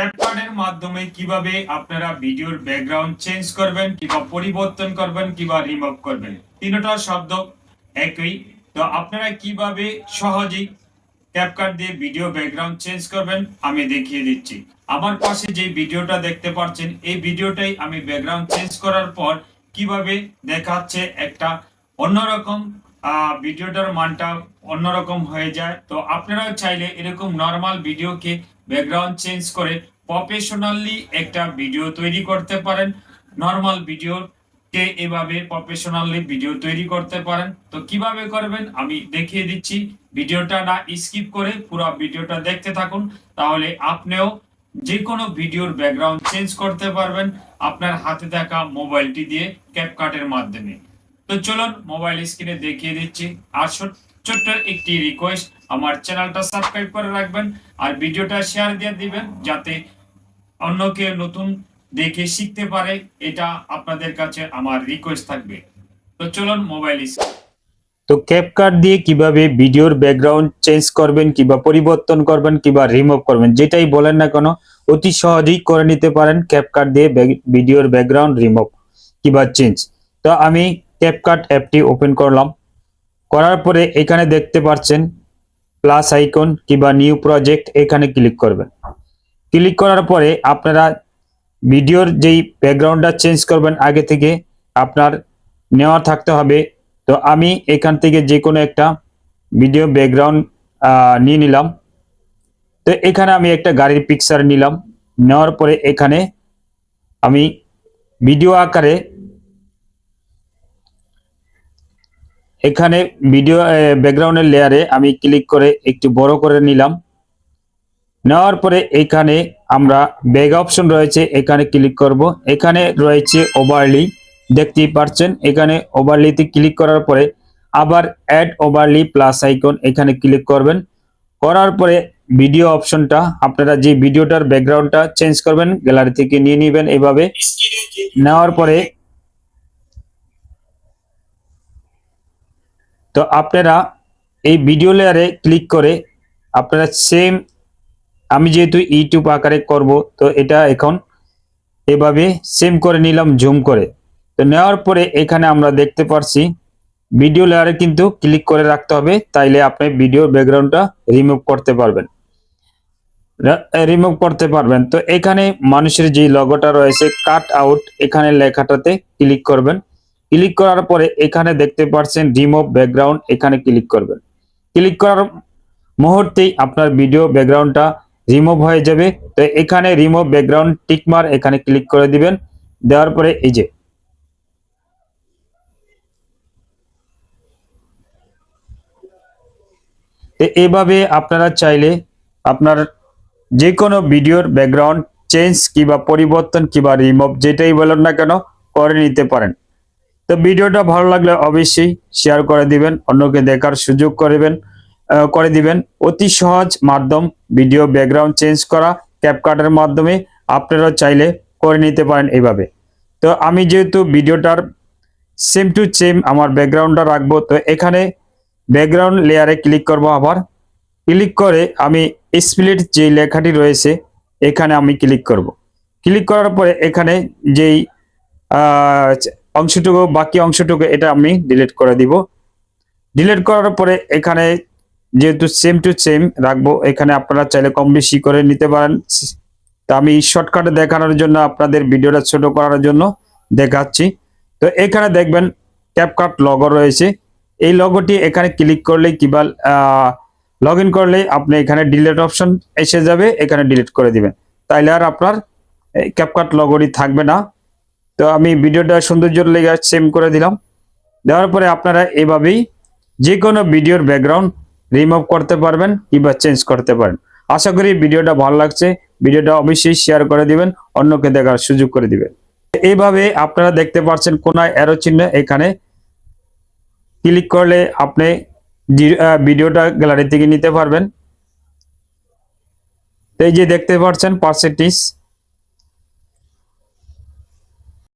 ক্যাপকার্ডের মাধ্যমে কীভাবে আপনারা ভিডিওর ব্যাকগ্রাউন্ড চেঞ্জ করবেন, কিংবা পরিবর্তন করবেন, কিংবা রিমুভ করবেন। তিনটা শব্দ একই। তো আপনারা কীভাবে সহজেই ক্যাপকার্ড দিয়ে ভিডিও ব্যাকগ্রাউন্ড চেঞ্জ করবেন, আমি দেখিয়ে দিচ্ছি। আমার পাশে যে ভিডিওটা দেখতে পাচ্ছেন, এই ভিডিওটাই আমি ব্যাকগ্রাউন্ড চেঞ্জ করার পর কীভাবে দেখাচ্ছে একটা অন্যরকম ভিডিওটার মানটা অন্যরকম হয়ে যায়। তো আপনারাও চাইলে এরকম নর্মাল ভিডিওকে ব্যাকগ্রাউন্ড চেঞ্জ করে প্রফেশনালি একটা ভিডিও তৈরি করতে পারেন। নর্মাল ভিডিও কে এভাবে প্রফেশনালি ভিডিও তৈরি করতে পারেন। তো কীভাবে করবেন আমি দেখিয়ে দিচ্ছি। ভিডিওটা না স্কিপ করে পুরো ভিডিওটা দেখতে থাকুন। তাহলে আপনিও যে কোনো ভিডিওর ব্যাকগ্রাউন্ড চেঞ্জ করতে পারবেন। আপনার হাতে থাকা মোবাইলটি দিয়ে ক্যাপকাটের মাধ্যমে। তো চলুন মোবাইল স্ক্রিনে দেখিয়ে দিচ্ছি। আর ছোট- ছোট্ট একটি রিকোয়েস্ট আমার চ্যানেলটা সাবস্ক্রাইব করে রাখবেন আর ভিডিওটা শেয়ার দিয়ে দিবেন যাতে অন্য কেউ নতুন দেখে শিখতে পারে। এটা আপনাদের কাছে আমার রিকোয়েস্ট থাকবে। তো চলুন মোবাইল তো ক্যাপকাট দিয়ে কীভাবে ভিডিওর ব্যাকগ্রাউন্ড চেঞ্জ করবেন, কিংবা পরিবর্তন করবেন, কিংবা রিমুভ করবেন, যেটাই বলেন না কেন, অতি সহজেই করে নিতে পারেন। ক্যাপকাট দিয়ে ভিডিওর ব্যাকগ্রাউন্ড রিমুভ কিংবা চেঞ্জ তো আমি ক্যাপকাট অ্যাপটি ওপেন করলাম। করার পরে এখানে দেখতে পাচ্ছেন প্লাস আইকন কিংবা নিউ প্রজেক্ট এখানে ক্লিক করবেন। ক্লিক করার পরে আপনারা ভিডিওর যেই ব্যাকগ্রাউন্ডটা চেঞ্জ করবেন আগে থেকে, আপনার নেওয়া থাকতে হবে। তো আমি এখান থেকে যে কোনো একটা ভিডিও ব্যাকগ্রাউন্ড নিয়ে নিলাম। তো এখানে আমি একটা গাড়ির পিকচার নিলাম। নেওয়ার পরে এখানে আমি ভিডিও আকারে এখানে ভিডিও ব্যাকগ্রাউন্ডের লেয়ারে আমি ক্লিক করে একটু বড় করে নিলাম। নেওয়ার পরে এখানে আমরা ব্যাগ অপশন রয়েছে এখানে ক্লিক করব। এখানে রয়েছে ওভারলি দেখতেই পাচ্ছেন এখানে ওভারলিতে ক্লিক করার পরে আবার অ্যাড ওভারলি প্লাস আইকন এখানে ক্লিক করবেন। করার পরে ভিডিও অপশনটা আপনারা যে ভিডিওটার ব্যাকগ্রাউন্ডটা চেঞ্জ করবেন গ্যালারি থেকে নিয়ে নেবেন এভাবে। নেওয়ার পরে তো আপনারা এই ভিডিও লেয়ারে ক্লিক করে আপনারা সেম আমি যেহেতু ইউটিউব আকারে করব, তো এটা এখন এভাবে সেম করে নিলাম জুম করে। তো নেওয়ার পরে এখানে আমরা দেখতে পারছি ভিডিও লেয়ারে কিন্তু ক্লিক করে রাখতে হবে, তাইলে আপনি ভিডিও ব্যাকগ্রাউন্ডটা রিমুভ করতে পারবেন। রিমুভ করতে পারবেন। তো এখানে মানুষের যে লগোটা রয়েছে কাট আউট এখানে লেখাটাতে ক্লিক করবেন। ক্লিক করার পরে এখানে দেখতে পাচ্ছেন রিমুভ ব্যাকগ্রাউন্ড, এখানে ক্লিক করবেন। ক্লিক করার মুহূর্তেই আপনার ভিডিও ব্যাকগ্রাউন্ডটা রিমুভ হয়ে যাবে। তো এখানে রিমুভ ব্যাকগ্রাউন্ড টিকমার এখানে ক্লিক করে দিবেন। দেওয়ার পরে এই যে এভাবে আপনারা চাইলে আপনার যে কোনো ভিডিওর ব্যাকগ্রাউন্ড চেঞ্জ কিংবা পরিবর্তন কিংবা রিমুভ যেটাই বলেন না কেন করে নিতে পারেন। তো ভিডিওটা ভালো লাগলে অবশ্যই শেয়ার করে দিবেন, অন্যকে দেখার সুযোগ করবেন করে দিবেন। অতি সহজ মাধ্যম ভিডিও ব্যাকগ্রাউন্ড চেঞ্জ করা ক্যাপকাটের মাধ্যমে আপনারা চাইলে করে নিতে পারেন এইভাবে। তো আমি যেহেতু ভিডিওটার সেম টু সেম আমার ব্যাকগ্রাউন্ডটা রাখব, তো এখানে ব্যাকগ্রাউন্ড লেয়ারে ক্লিক করব আবার। ক্লিক করে আমি স্প্লিট যে লেখাটি রয়েছে, এখানে আমি ক্লিক করব। ক্লিক করার পরে এখানে যেই অংশটুকু, বাকি অংশটুকু এটা আমি ডিলিট করে দিব। ডিলিট করার পরে এখানে যেহেতু সেম টু সেম রাখব, এখানে আপনারা চাইলে কম বেশি করে নিতে পারেন। তা আমি শর্টকাটে দেখানোর জন্য আপনাদের ভিডিওটা ছোট করার জন্য দেখাচ্ছি। তো এখানে দেখবেন ক্যাপকাট লগো রয়েছে। এই লগোটি এখানে ক্লিক করলে কিবা লগ ইন করলে আপনি এখানে ডিলিট অপশন এসে যাবে, এখানে ডিলিট করে দিবেন। তাইলে আর আপনার ক্যাপকাট লগোটি থাকবে না। তো আমি ভিডিওটা সৌন্দর্যের লেগে সেম করে দিলাম। দেওয়ার পরে আপনারা এভাবেই যে কোনো ভিডিওর ব্যাকগ্রাউন্ড রিমুভ করতে পারবেন কিংবা চেঞ্জ করতে পারেন। আশা করি ভিডিওটা ভালো লাগছে। ভিডিওটা অবশ্যই শেয়ার করে দিবেন, অন্যকে দেখার সুযোগ করে দিবেন। এইভাবে আপনারা দেখতে পাচ্ছেন কোনায় অ্যারো চিহ্ন এখানে। ক্লিক করলে আপনি ভিডিওটা গ্যালারি থেকে নিতে পারবেন। এই যে দেখতে পাচ্ছেন পার্সেন্টেজ